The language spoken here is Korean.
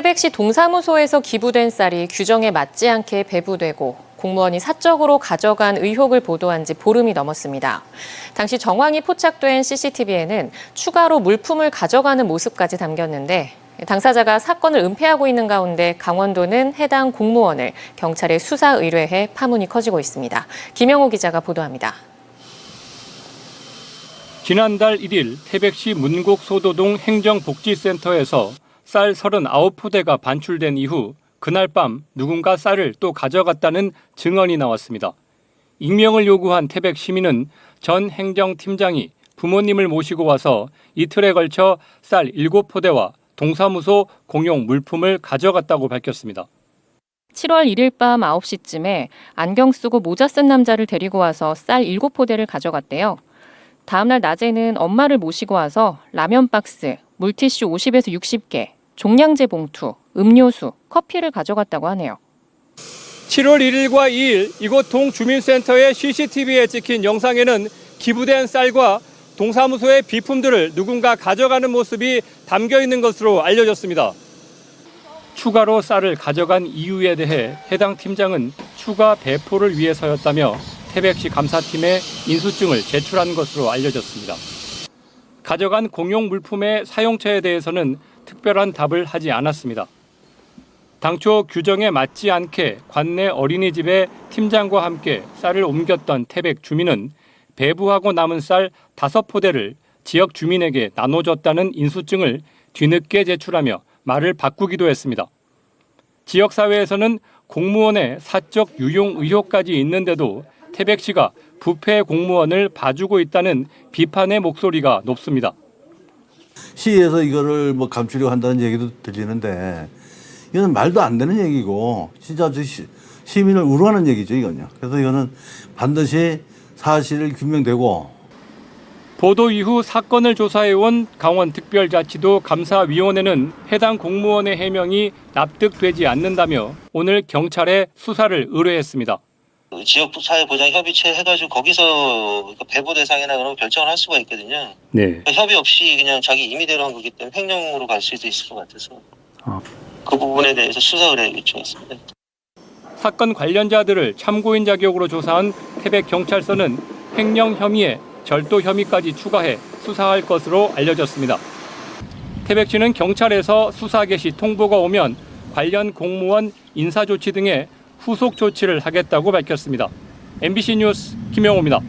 태백시 동사무소에서 기부된 쌀이 규정에 맞지 않게 배부되고 공무원이 사적으로 가져간 의혹을 보도한 지 보름이 넘었습니다. 당시 정황이 포착된 CCTV에는 추가로 물품을 가져가는 모습까지 담겼는데 당사자가 사건을 은폐하고 있는 가운데 강원도는 해당 공무원을 경찰에 수사 의뢰해 파문이 커지고 있습니다. 김영호 기자가 보도합니다. 지난달 1일 태백시 문곡 소도동 행정복지센터에서 쌀 39포대가 반출된 이후 그날 밤 누군가 쌀을 또 가져갔다는 증언이 나왔습니다. 익명을 요구한 태백 시민은 전 행정팀장이 부모님을 모시고 와서 이틀에 걸쳐 쌀 7포대와 동사무소 공용 물품을 가져갔다고 밝혔습니다. 7월 1일 밤 9시쯤에 안경 쓰고 모자 쓴 남자를 데리고 와서 쌀 7포대를 가져갔대요. 다음날 낮에는 엄마를 모시고 와서 라면 박스, 물티슈 50에서 60개, 종량제 봉투, 음료수, 커피를 가져갔다고 하네요. 7월 1일과 2일 이곳 동주민센터의 CCTV에 찍힌 영상에는 기부된 쌀과 동사무소의 비품들을 누군가 가져가는 모습이 담겨 있는 것으로 알려졌습니다. 추가로 쌀을 가져간 이유에 대해 해당 팀장은 추가 배포를 위해서였다며 태백시 감사팀에 인수증을 제출한 것으로 알려졌습니다. 가져간 공용 물품의 사용처에 대해서는 특별한 답을 하지 않았습니다. 당초 규정에 맞지 않게 관내 어린이집에 팀장과 함께 쌀을 옮겼던 태백 주민은 배부하고 남은 쌀 다섯 포대를 지역 주민에게 나눠줬다는 인수증을 뒤늦게 제출하며 말을 바꾸기도 했습니다. 지역 사회에서는 공무원의 사적 유용 의혹까지 있는데도 태백 시가 부패 공무원을 봐주고 있다는 비판의 목소리가 높습니다. 시에서 이거를 뭐 감추려고 한다는 얘기도 들리는데 이거는 말도 안 되는 얘기고 진짜 저 시, 시민을 우롱하는 얘기죠 이건요. 그래서 이거는 반드시 사실을 규명되고 보도 이후 사건을 조사해온 강원특별자치도 감사위원회는 해당 공무원의 해명이 납득되지 않는다며 오늘 경찰에 수사를 의뢰했습니다. 그 지역 사회보장 협의체 해가지고 거기서 그 배부 대상이나 그런 거 결정을 할 수가 있거든요. 네. 그러니까 협의 없이 그냥 자기 임의대로 한 거기 때문에 횡령으로 갈 수도 있을 것 같아서 아. 그 부분에 대해서 수사 의뢰 요청했습니다. 사건 관련자들을 참고인 자격으로 조사한 태백 경찰서는 횡령 혐의에 절도 혐의까지 추가해 수사할 것으로 알려졌습니다. 태백시는 경찰에서 수사 개시 통보가 오면 관련 공무원 인사 조치 등의 후속 조치를 하겠다고 밝혔습니다. MBC 뉴스 김영호입니다.